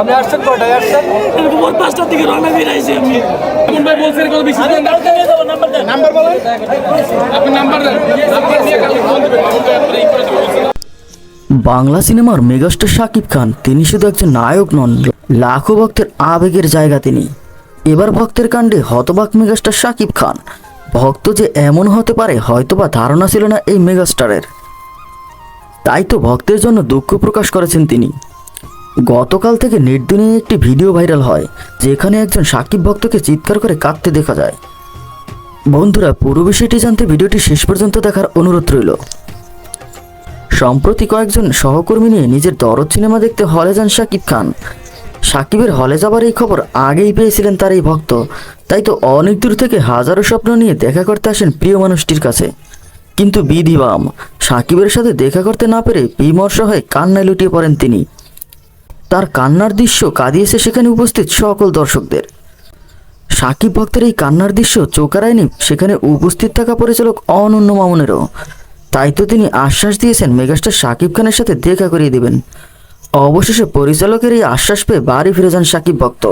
আপনি আসছেন কটায় আসছেন? ভোর পাঁচটার দিকে রওনা বের আইছি আমি। এমন ভাই বলছেন কোনো বেশি দিন নাম্বার বলেন। আপনি নাম্বার দেন। নাম্বার দিয়ে কালকে ফোন দেবেন। ফোন দিয়ে এই করে বাংলা সিনেমার মেগাস্টার শাকিব খান তিনি শুধু একজন নায়ক নন লাখো ভক্তের আবেগের জায়গা তিনি। এবার ভক্তের কাণ্ডে হতবাক মেগাস্টার শাকিব খান। ভক্ত যে এমন হতে পারে হয়তোবা ধারণা ছিল না এই মেগাস্টারের। তাই তো ভক্তের জন্য দুঃখ প্রকাশ করেছেন তিনি। গতকাল থেকে নেট দুনিয়ায় একটি ভিডিও ভাইরাল হয়, যেখানে একজন সাকিব ভক্তকে চিৎকার করে কাঁদতে দেখা যায়। বন্ধুরা, পুরো বিষয়টি জানতে ভিডিওটি শেষ পর্যন্ত দেখার অনুরোধ রইল। সম্প্রতি কয়েকজন সহকর্মী নিয়ে নিজের দরদ সিনেমা দেখতে হলে যান সাকিব খান। সাকিবের হলে যাবার এই খবর আগেই পেয়েছিলেন তার এই ভক্ত। তাই তো অনেক দূর থেকে হাজারো স্বপ্ন নিয়ে দেখা করতে আসেন প্রিয় মানুষটির কাছে। কিন্তু বিধিবাম সাকিবের সাথে দেখা করতে না পেরে বিমর্ষ হয়ে কান্নায় লুটিয়ে পড়েন তিনি। তার কান্নার দৃশ্য কাঁদিয়েছে সেখানে উপস্থিত সকল দর্শকদের। সাকিব ভক্তের এই কান্নার দৃশ্য চোখারায়নি সেখানে উপস্থিত থাকা পরিচালক অনন্য মামুনেরও। তাই তো তিনি আশ্বাস দিয়েছেন মেগাস্টার সাকিব খানের সাথে দেখা করিয়ে দেবেন। অবশেষে পরিচালকের এই আশ্বাস পেয়ে বাড়ি ফিরে যান সাকিব ভক্ত।